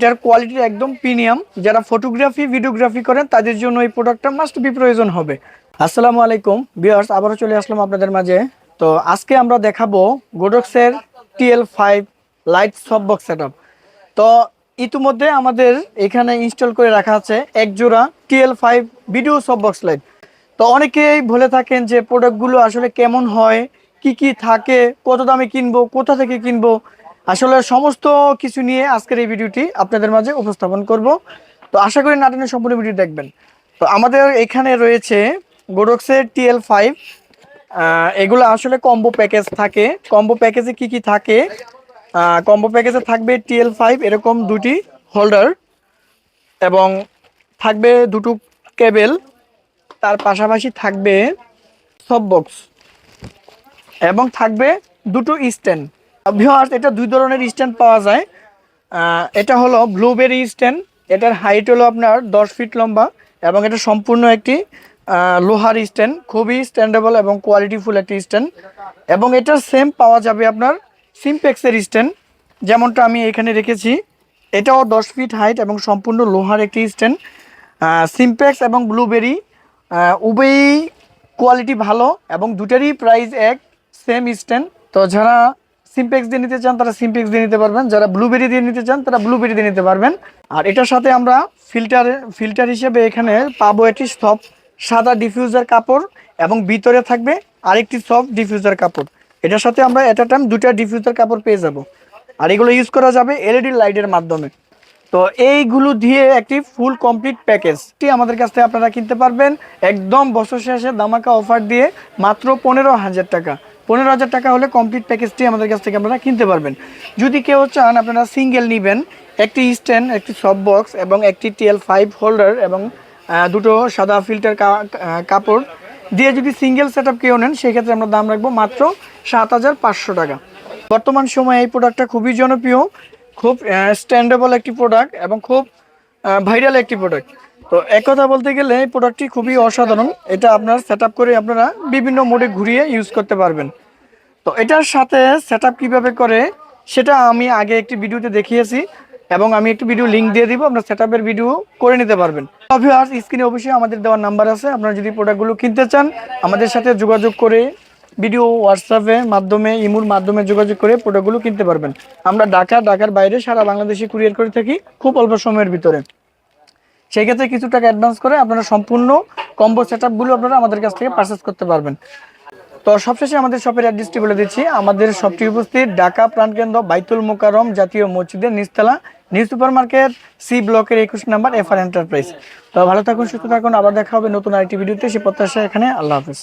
এটার কোয়ালিটি একদম প্রিমিয়াম যারা ফটোগ্রাফি ভিডিওগ্রাফি করেন, তাদের জন্য এই প্রোডাক্টটা মাস্ট বি প্রয়োজন হবে। আসসালামু আলাইকুম। বিয়ার্স আবারও চলে আসলাম আপনাদের মাঝে। তো আজকে আমরা দেখাবো গোডক্সের TL five light soft box set তো ইতিমধ্যে আমাদের এখানে ইনস্টল করে রাখা আছে এক জোড়া TL five video soft box light তো অনেকেই বলে থাকেন যে প্রোডাক্টগুলো আসলে কেমন হয়, কি কি থাকে, কত দামে কিনবো, কোথা থেকে কিনবো আসলে সমস্ত কিছু নিয়ে আজকের এই ভিডিওটি আপনাদের মাঝে উপস্থাপন করব। তো আশা করি নাটনের সম্পূর্ণ ভিডিও দেখবেন। তো আমাদের এখানে রয়েছে গোডক্সের টিএল ফাইভ এগুলো আসলে কম্বো প্যাকেজ থাকে। কম্বো প্যাকেজে কি কি থাকে? কম্বো প্যাকেজে থাকবে টিএল ফাইভ এরকম দুটি হোল্ডার এবং থাকবে দুটো কেবেল তার পাশাপাশি থাকবে সব বক্স এবং থাকবে দুটো স্ট্যান্ড ভিওয়ার্স এটা দুই ধরনের স্ট্যান্ড পাওয়া যায়। এটা হলো ব্লুবেরি স্ট্যান্ড এটার হাইট হলো আপনার দশ ফিট লম্বা, এবং এটা সম্পূর্ণ একটি লোহার স্ট্যান্ড খুবই স্ট্যান্ডেবল এবং কোয়ালিটিফুল একটি স্ট্যান্ড এবং এটার সেম পাওয়া যাবে আপনার সিমপেক্সের স্ট্যান্ড যেমনটা আমি এখানে রেখেছি। এটাও দশ ফিট হাইট এবং সম্পূর্ণ লোহার একটি স্ট্যান্ড সিমপ্যাক্স এবং ব্লুবেরি উভয়ই কোয়ালিটি ভালো, এবং দুটারই প্রাইস এক সেম স্ট্যান্ড তো যারা সিমপ্যাক্স দিয়ে নিতে চান, তারা সিম্পেক্স দিয়ে নিতে পারবেন। যারা ব্লুবেরি দিয়ে নিতে চান, তারা ব্লুবেরি দিয়ে নিতে পারবেন। আর এটার সাথে আমরা ফিল্টার ফিল্টার হিসেবে এখানে পাবো একটি সব সাদা ডিফিউজার কাপড় এবং ভিতরে থাকবে আরেকটি সফট ডিফিউজার কাপড়। এটার সাথে আমরা এট টাইম দুটা ডিফিউজার কাপড় পেয়ে যাব। আর এগুলো ইউজ করা যাবে এলইডি লাইটের মাধ্যমে। তো এইগুলো দিয়ে একটি ফুল কমপ্লিট প্যাকেজটি আমাদের কাছ থেকে আপনারা কিনতে পারবেন। একদম বছর শেষে দামাকা অফার দিয়ে মাত্র পনেরো হাজার টাকা। পনেরো হাজার টাকা হলে কমপ্লিট প্যাকেজটি আমাদের কাছ থেকে আপনারা কিনতে পারবেন। যদি কেউ চান, আপনারা সিঙ্গেল নেবেন, একটি স্ট্যান্ড একটি সব বক্স এবং একটি টিএল ফাইভ হোল্ডার এবং দুটো সাদা ফিল্টার কাপড় দিয়ে যদি সিঙ্গেল সেট আপ কেউ নেন, সেক্ষেত্রে আমরা দাম রাখব মাত্র সাত হাজার পাঁচশো টাকা। বর্তমান সময়ে এই প্রোডাক্টটা খুবই জনপ্রিয়, খুব স্ট্যান্ডেবল একটি প্রোডাক্ট এবং খুব ভাইরাল একটি প্রোডাক্ট তো এক কথা বলতে গেলে এই প্রোডাক্টটি খুবই অসাধারণ। এটা আপনার সেট করে আপনারা বিভিন্ন মোডে ঘুরিয়ে ইউজ করতে পারবেন। তো এটার সাথে সেট কীভাবে করে, সেটা আমি আগে একটি ভিডিওতে দেখিয়েছি এবং আমি একটি ভিডিও লিঙ্ক দিয়ে দিব, আপনার সেট ভিডিও করে নিতে পারবেন। ভিউয়ার্স স্ক্রিনে অবশ্যই আমাদের দেওয়ার নাম্বার আছে, আপনারা যদি প্রোডাক্টগুলো কিনতে চান, আমাদের সাথে যোগাযোগ করে ভিডিও হোয়াটসঅ্যাপের মাধ্যমে, ইমুর মাধ্যমে যোগাযোগ করে প্রোডাক্টগুলো কিনতে পারবেন। আমরা ঢাকা, ঢাকার বাইরে সারা বাংলাদেশে কুরিয়ার করে থাকি, খুব অল্প সময়ের ভিতরে। সেই ক্ষেত্রে কিছু টাকা অ্যাডভান্স করে আপনারা সম্পূর্ণ কম্বো সেট আপগুলো আপনারা আমাদের কাছ থেকে পারচেস করতে পারবেন। তো সবশেষে আমাদের শপের অ্যাড্রেসটি বলে দিচ্ছি। আমাদের শপটি উপস্থিত ঢাকা প্রাণকেন্দ্র বাইতুল মোকারম জাতীয় মসজিদের নিচতলা, নিউ সুপার মার্কেট সি ব্লকের একুশ নাম্বার এফআর এন্টারপ্রাইজ তো ভালো থাকুন, সুস্থ থাকুন, আবার দেখা হবে নতুন আরেকটি ভিডিওতে সে প্রত্যাশা এখানে আল্লাহ হাফিজ।